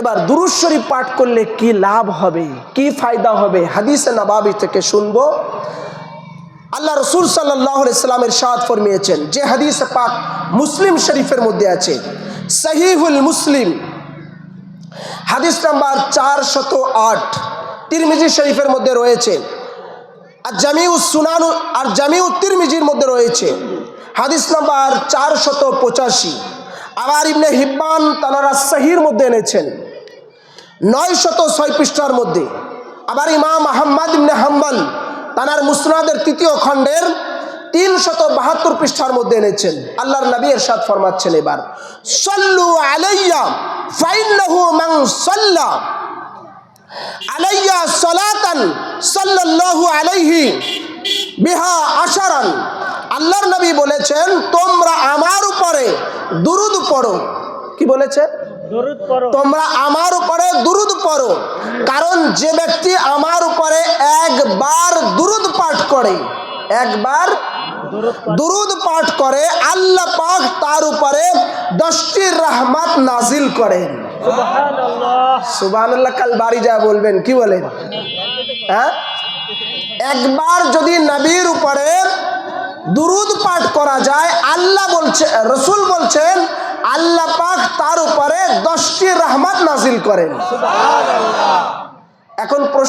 এবার দুরুদ শরীফ পাঠ করলে কি লাভ হবে? কি ফায়দা হবে? হাদিসে নবাবি থেকে শুনব। আল্লাহ রসুল সাল্লাহ ইসলামের সাদ ফরমিয়েছেন, যে হাদিস পাক মুসলিম শরীফের মধ্যে আছে, সহিহুল মুসলিম, হাদিস নাম্বার চার শত আট, তিরমিজি শরীফের মধ্যে রয়েছে, আর জামিউ সুনানু, আর জামিউ তিরমিজির মধ্যে রয়েছে, হাদিস নাম্বার চার শত পঁচাশি। আবার ইবনে হিব্বান তানারা সাহির মধ্যে এনেছেন। নয় শত ছয় পৃষ্ঠার মধ্যে। আবার ইমাম আহম্মদ ইবনে হাম্বাল তানার মুসনাদের তৃতীয় খণ্ডের তিন শত বাহাত্তর পৃষ্ঠার মধ্যে এনেছেন। আল্লাহর নবী এরশাদ ফরমাচ্ছেন এবার, সল্লু আলাইয়া ফাইন্নাহু মান সাল্লা। আলাইয়া সালাতান সাল্লাল্লাহু আলাইহি বিহা আশারান। আল্লাহর নবী বলেছেন, তোমরা আমার দুরুদ পড়ো। কি পড়ো। তোমরা আমার উপরে দুরুদ পড়ো। কারণ যে ব্যক্তি আমার উপরে একবার দুরুদ পাঠ করে একবার দুরুদ পাঠ। করে আল্লাহ পাক তার উপরে দশটি রহমত নাজিল করেন। সুবহানাল্লাহ কাল বাড়ি যা বলবেন কি বলেন? হ্যাঁ? একবার যদি নবীর উপরে দুরুদ পাঠ করা যায় আল্লাহ বলছে রসুল বলছেন আল্লাহ পাক তার উপরে দশটি রহমত নাজিল করেন। এখন প্রশ্ন